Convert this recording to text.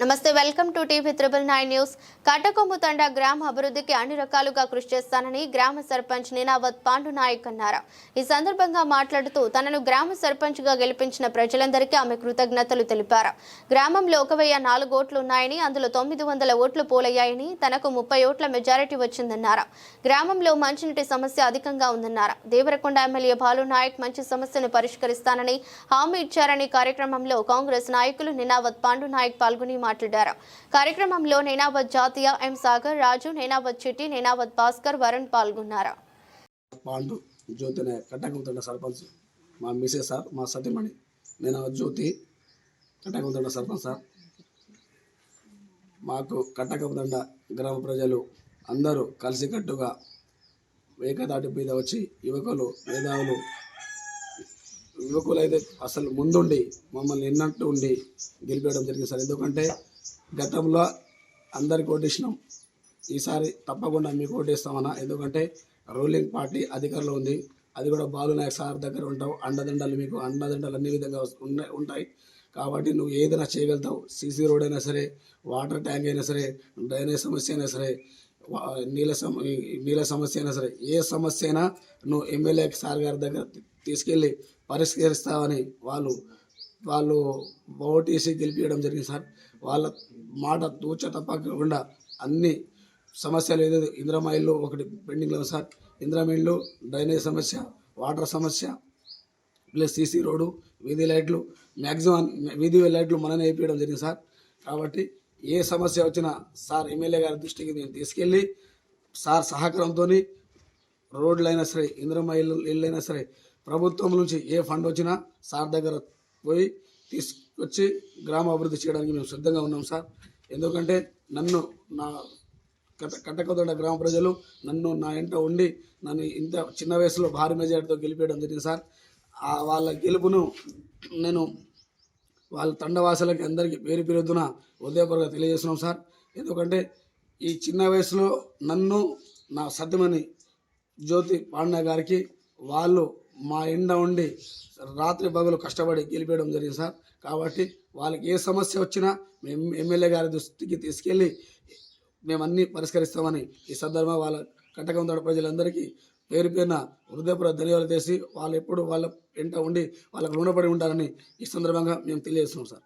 నమస్తే welcome to TV triple nine news. Katakommu Thanda గ్రామ అభివృద్ధికి అన్ని రకాలుగా కృషి చేస్తానని గ్రామ సర్పంచ్ నీనావత్ పాండు నాయక్ అన్నారు. ఈ సందర్భంగా మాట్లాడుతూ తనను గ్రామ సర్పంచ్గా గెలిపించిన ప్రజలందరికీ ఆమె కృతజ్ఞతలు తెలిపారు. గ్రామంలో ఒక వెయ్యి నాలుగు ఓట్లు ఉన్నాయని అందులో తొమ్మిది వందల ఓట్లు పోలయ్యాయని తనకు ముప్పై ఓట్ల మెజారిటీ వచ్చిందన్నారు. గ్రామంలో మంచినీటి సమస్య అధికంగా ఉందన్నారు. దేవరకొండ ఎమ్మెల్యే బాలు నాయక్ మంచి సమస్యను పరిష్కరిస్తానని హామీ ఇచ్చారని కార్యక్రమంలో కాంగ్రెస్ నాయకులు నినావత్ పాండు నాయక్ పాల్గొని మాట్లాడారు. కార్యక్రమంలో నేనావత్ జాతీయ ఎం సాగర్ రాజు నేనావత్ చిట్టి నేనావత్ భాస్కర్ వరుణ్ పాల్గొన్నారు. పాండు జ్యోతి అనే సర్పంచ్ మా మిసెస్ సార్ మా సతీమణి నేను జ్యోతి కట్టకుంతండ సర్పంచ్ సార్. మాకు కట్టకపుదండ గ్రామ ప్రజలు అందరూ కలిసికట్టుగా ఏకదాటి మీద వచ్చి యువకులు మేధావులు యువకులు అయితే అసలు ముందుండి మమ్మల్ని ఎన్నట్టు ఉండి గెలిపేయడం జరిగింది సార్. ఎందుకంటే గతంలో అందరికి ఓటేసినాం. ఈసారి తప్పకుండా మీకు ఓటేస్తామన్నా. ఎందుకంటే రూలింగ్ పార్టీ అధికారంలో ఉంది. అది కూడా బాలు నాయక్ సార్ దగ్గర ఉంటావు. అండదండలు మీకు అండదండలు అన్ని విధంగా ఉన్నాయి ఉంటాయి. కాబట్టి నువ్వు ఏదైనా చేయగలుగుతావు. సీసీ రోడ్ అయినా సరే వాటర్ ట్యాంక్ అయినా సరే డ్రైనేజ్ సమస్య అయినా సరే వా- నీళ్ళ సమ నీళ్ళ సమస్య అయినా సరే ఏ సమస్య అయినా నువ్వు ఎమ్మెల్యే సార్ గారి దగ్గర తీసుకెళ్ళి పరిష్కరిస్తావని వాళ్ళు వాళ్ళు ఓటీసీ గెలిపించడం జరిగింది సార్. వాళ్ళ మాట తూచ తప్పకుండా అన్ని సమస్యలు ఏదో ఇందిరమ్మ ఒకటి పెండింగ్లో సార్. ఇందిరమ్మ డ్రైనేజ్ సమస్య వాటర్ సమస్య ప్లస్ సీసీ రోడ్డు వీధి లైట్లు మ్యాక్సిమం వీధి లైట్లు మననే వేయించడం జరిగింది సార్. కాబట్టి ఏ సమస్య వచ్చినా సార్ ఎమ్మెల్యే గారి దృష్టికి నేను తీసుకెళ్ళి సార్ సహకారంతో రోడ్లైనా సరే ఇంద్రమ్మ ఇల్లు ఇల్లు అయినా సరే ప్రభుత్వం నుంచి ఏ ఫండ్ వచ్చినా సార్ దగ్గర పోయి తీసుకొచ్చి గ్రామ అభివృద్ధి చేయడానికి మేము సిద్ధంగా ఉన్నాం సార్. ఎందుకంటే నన్ను నా కట్ట కట్టకదొండ గ్రామ ప్రజలు నన్ను నా ఇంట ఉండి నన్ను ఇంత చిన్న వయసులో భారీ మెజార్టీతో గెలిపేయడం జరిగింది సార్. ఆ వాళ్ళ గెలుపును నేను వాళ్ళ తండవాసులకి అందరికీ పేరు పేరుద్దున ఉదయపూర్వక తెలియజేస్తున్నాం సార్. ఎందుకంటే ఈ చిన్న వయసులో నన్ను నా సత్యమని జ్యోతి పాండ్య గారికి వాళ్ళు మా ఎండ ఉండి రాత్రి పగలు కష్టపడి గెలిపేయడం జరిగింది సార్. కాబట్టి వాళ్ళకి ఏ సమస్య వచ్చినా మేము ఎమ్మెల్యే గారి దృష్టికి తీసుకెళ్ళి మేము అన్నీ పరిష్కరిస్తామని ఈ సందర్భంగా వాళ్ళ కట్టకంతోడ ప్రజలందరికీ పేరు పేరున హృదయపూర్వ ధన్యవాదాలు చేసి వాళ్ళు ఎప్పుడు వాళ్ళ వెంట ఉండి వాళ్ళకు రుణపడి ఉంటారని ఈ సందర్భంగా మేము తెలియజేస్తున్నాం సార్.